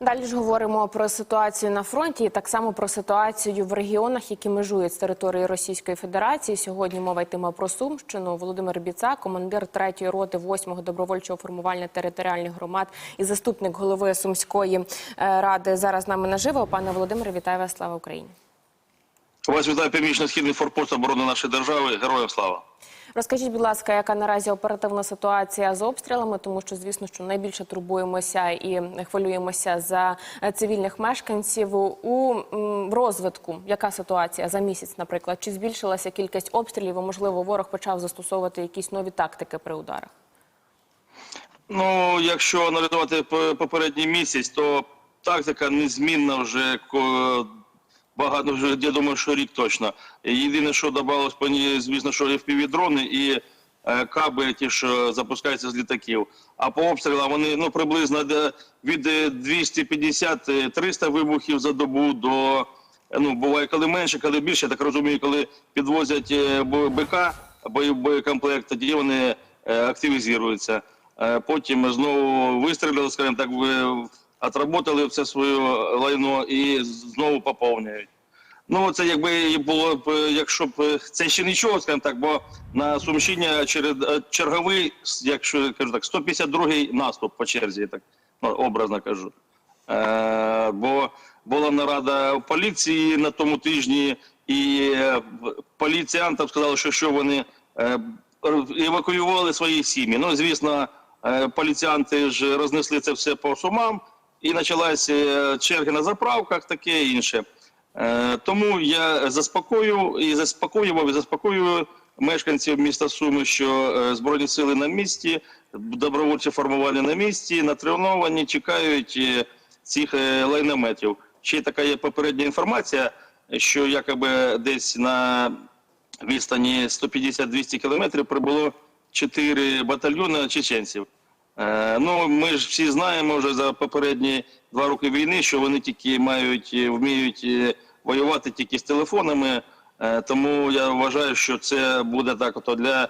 Далі ж говоримо про ситуацію на фронті і так само про ситуацію в регіонах, які межують з територією Російської Федерації. Сьогодні мова йтиме про Сумщину. Володимир Біца, командир 3-ї роти 8-го добровольчого формування територіальних громад і заступник голови Сумської е, ради. Зараз з нами наживо. Пане Володимире, вітаю вас! Слава Україні! Вас вітає північно-східний форпост оборони нашої держави. Героям слава! Розкажіть, будь ласка, яка наразі оперативна ситуація з обстрілами, тому що звісно, що найбільше турбуємося і хвилюємося за цивільних мешканців у розвитку. Яка ситуація за місяць, наприклад, чи збільшилася кількість обстрілів? і, Можливо, ворог почав застосовувати якісь нові тактики при ударах? Ну, якщо аналізувати по- попередній місяць, то тактика незмінна вже багато вже я думаю, що рік точно. Єдине, що додалось по ній, звісно, що fpv дрони і е, каби, ті, що запускаються з літаків. А по обстрілам вони ну приблизно де- від е, 250-300 вибухів за добу до е, ну буває коли менше, коли більше. Я так розумію, коли підвозять е, БК боєкомплект, тоді вони е, активізуються. Е, Потім знову вистрілили, скажімо так, ви- отработали все своє лайно і знову поповнюють. Ну, це якби було б, якщо б це ще нічого, скажімо так, бо на Сумщині е, черговий, якщо кажу так, 152-й наступ по черзі, так ну, образно кажу. Е, бо була нарада поліції на тому тижні, і е, поліціянтам сказали, що, що вони е, евакуювали свої сім'ї. Ну, звісно, поліціянти ж рознесли це все по сумам, і почалися е, черги на заправках, таке інше. Е, Тому я заспокою і заспокоював і заспокоюю мешканців міста Суми, що е, збройні сили на місці, добровольче формування на місці, натреновані, чекають цих лайнометів. Ще така є попередня інформація, що якоби десь на відстані 150-200 кілометрів прибуло 4 батальйони чеченців. Е, ну, ми ж всі знаємо вже за попередні два роки війни, що вони тільки мають, е, вміють е, воювати тільки з телефонами. Тому я вважаю, що це буде так, ото для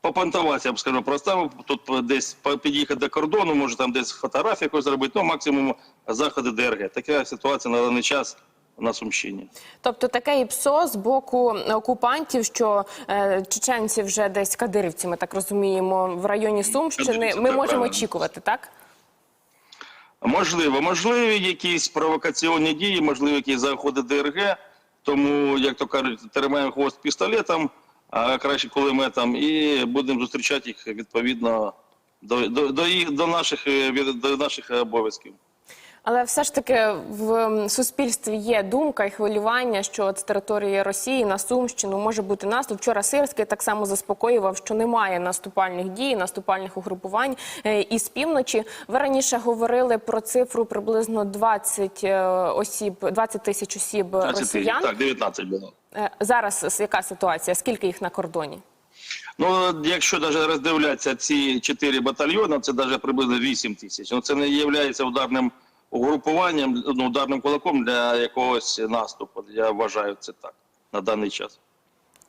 попонтуватися, я б скажу, просто тут десь під'їхати до кордону, може там десь фотографію якусь зробити, ну максимум заходи ДРГ. Така ситуація на даний час на Сумщині. Тобто таке ІПСО з боку окупантів, що е, чеченці вже десь кадирівці, ми так розуміємо, в районі Сумщини. Ми можемо очікувати, так? Можливо, можливі якісь провокаційні дії, можливо, якісь заходи ДРГ. Тому, як то кажуть, тримаємо хвост пістолетом, а краще кулеметом, і будемо зустрічати їх відповідно до, до, до, їх, до, наших, е, до наших обов'язків. Але все ж таки в суспільстві є думка і хвилювання, що з території Росії на Сумщину може бути наступ. Вчора Сирський так само заспокоював, що немає наступальних дій, наступальних угрупувань е, із півночі. Ви раніше говорили про цифру приблизно 20 е, осіб, 20 тисяч осіб 20, росіян. Так, 19 було. Е, Зараз яка ситуація? Скільки їх на кордоні? Ну, якщо навіть роздивлятися ці чотири батальйони, це навіть приблизно 8 тисяч. Ну, це не є ударним угрупуванням, ну, ударним кулаком для якогось наступу. Я вважаю це так на даний час.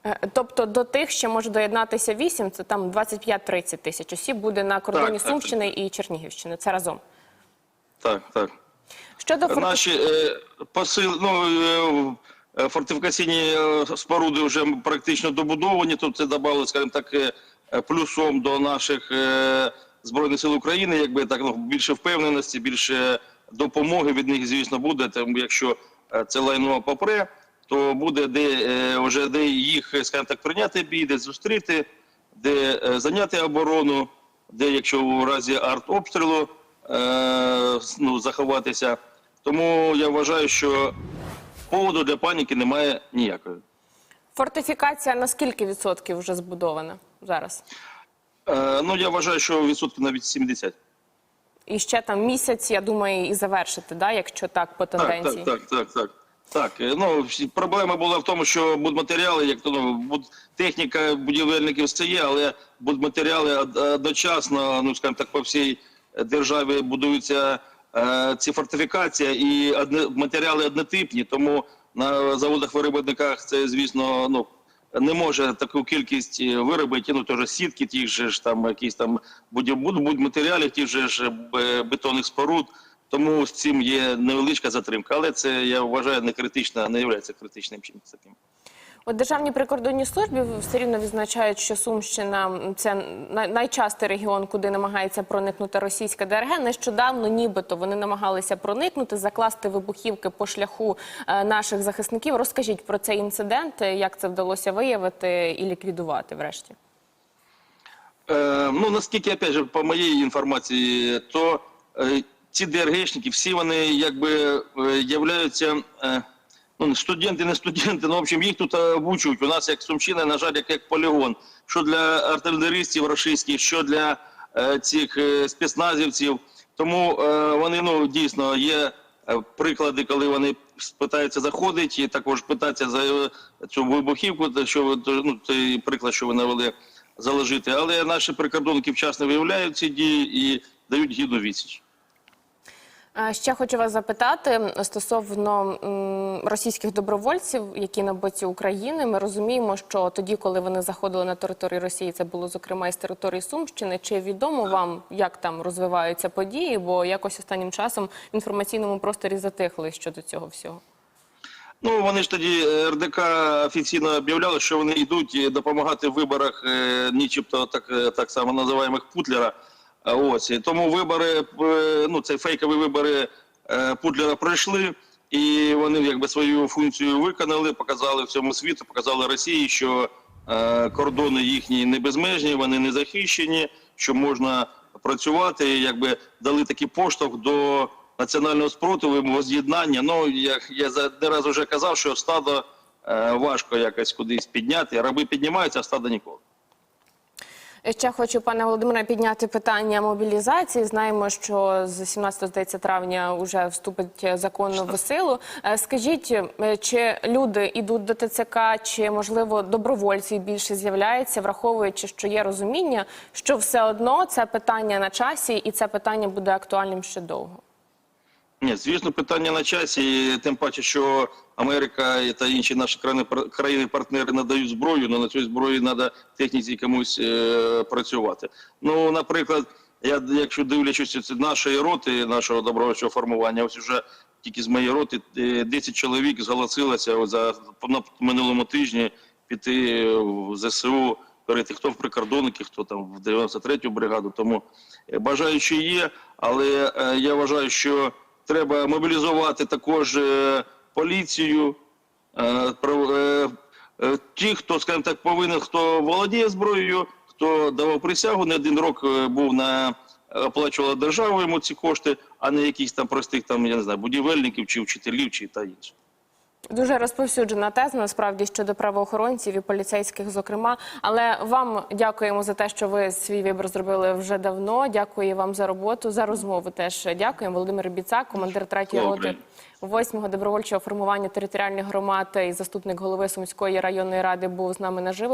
Е, Тобто до тих ще може доєднатися 8, це там 25-30 тисяч осіб буде на кордоні Так, так, Сумщини і Чернігівщини. Це разом. Так, так. Щодо форти- Наші е, посил, ну, е, е, фортифікаційні е, споруди вже практично добудовані. Тут це додало, скажімо так, е, е, плюсом до наших е, збройних сил України, якби так ну, більше впевненості, більше допомоги від них, звісно, буде. Тому якщо е, це лайно попре, то буде де е, вже де їх, скажімо так, прийняти бій, де зустріти, де е, зайняти оборону, де, якщо у разі артобстрілу ну, заховатися. Тому я вважаю, що поводу для паніки немає ніякої. фортифікація на скільки відсотків вже збудована зараз? Е, ну, я вважаю, що відсотків навіть 70. І ще там місяць, я думаю, і завершити, да, якщо так по тенденції. так, так, так, так. Так, е, ну проблема була в тому, що будматеріали, як то ну, буд, техніка будівельників це є, але будматеріали од- одночасно, ну скажімо так, по всій державі будуються е, ці фортифікації, і одне, матеріали однотипні, тому на заводах виробниках це, звісно, ну не може таку кількість е, виробити, ну теж сітки, ті ж там якісь там будь- будь- будь матеріалів, ті ж бетонних споруд. Тому з цим є невеличка затримка. Але це я вважаю не критична, не є критичним чимось таким. От Державній прикордонній службі все рівно відзначають, що Сумщина це найчастий регіон, куди намагається проникнути російська ДРГ. Нещодавно, нібито вони намагалися проникнути, закласти вибухівки по шляху е, наших захисників. Розкажіть про цей інцидент, е, як це вдалося виявити і ліквідувати, врешті. Е, ну, наскільки, опять же, по моїй інформації, то е, ці ДРГшники, всі вони якби е, являються, е, ну, студенти, не студенти, ну, в общем, їх тут обучують. У нас, як Сумщина, на жаль, як, як полігон. Що для артилеристів російських, що для е, цих е, спецназівців. Тому е, вони, ну, дійсно, є приклади, коли вони питаються заходити, і також питаються за цю вибухівку, що ну, цей приклад, що ви навели, заложити. Але наші прикордонники вчасно виявляють ці дії і дають гідну відсіч. Е, Ще хочу вас запитати стосовно російських добровольців, які на боці України. Ми розуміємо, що тоді, коли вони заходили на територію Росії, це було зокрема із території Сумщини. Чи відомо вам, як там розвиваються події? Бо якось останнім часом в інформаційному просторі затихли щодо цього всього. Ну, вони ж тоді е, РДК офіційно об'являли, що вони йдуть е, допомагати в виборах, нічебто так, так само називаємих Путлера. А Ось тому вибори, е, ну це фейкові вибори е, Путлера пройшли, і вони якби свою функцію виконали, показали всьому світу, показали Росії, що е, кордони їхні не безмежні, вони не захищені, що можна працювати, якби дали такий поштовх до національного спротиву, воз'єднання. Ну як я не раз вже казав, що стадо е, важко якось кудись підняти. Раби піднімаються, а стадо ніколи. Ще хочу, пане Володимире, підняти питання мобілізації. Знаємо, що з 17 здається, травня вже вступить закон в силу. Е, Скажіть, е, чи люди йдуть до ТЦК, чи можливо добровольці більше з'являється, враховуючи, що є розуміння, що все одно це питання на часі, і це питання буде актуальним ще довго. Ні, звісно, питання на часі, тим паче, що Америка та інші наші країни- країни-партнери надають зброю, але на цій зброї треба техніці комусь е, працювати. Ну, наприклад, я якщо дивлячись нашої роти, нашого добровольчого формування, ось уже тільки з моєї роти е, 10 чоловік зголосилося за на минулому тижні піти в ЗСУ. Перейти хто в прикордонники, хто там в 93-ю бригаду. Тому е, бажаючі є, але е, я вважаю, що треба мобілізувати також е, поліцію, е, е, ті, хто, скажімо так, повинен, хто володіє зброєю, хто давав присягу, не один рок був на оплачувала держава йому ці кошти, а не якихось там простих там, я не знаю, будівельників чи вчителів, чи та інше. Дуже розповсюджена теза насправді щодо правоохоронців і поліцейських, зокрема. Але вам дякуємо за те, що ви свій вибір зробили вже давно. Дякую вам за роботу, за розмову. Теж дякуємо. Володимир Біцак, командир 3-ї роти 8-го добровольчого формування територіальних громад і заступник голови Сумської районної ради був з нами наживо.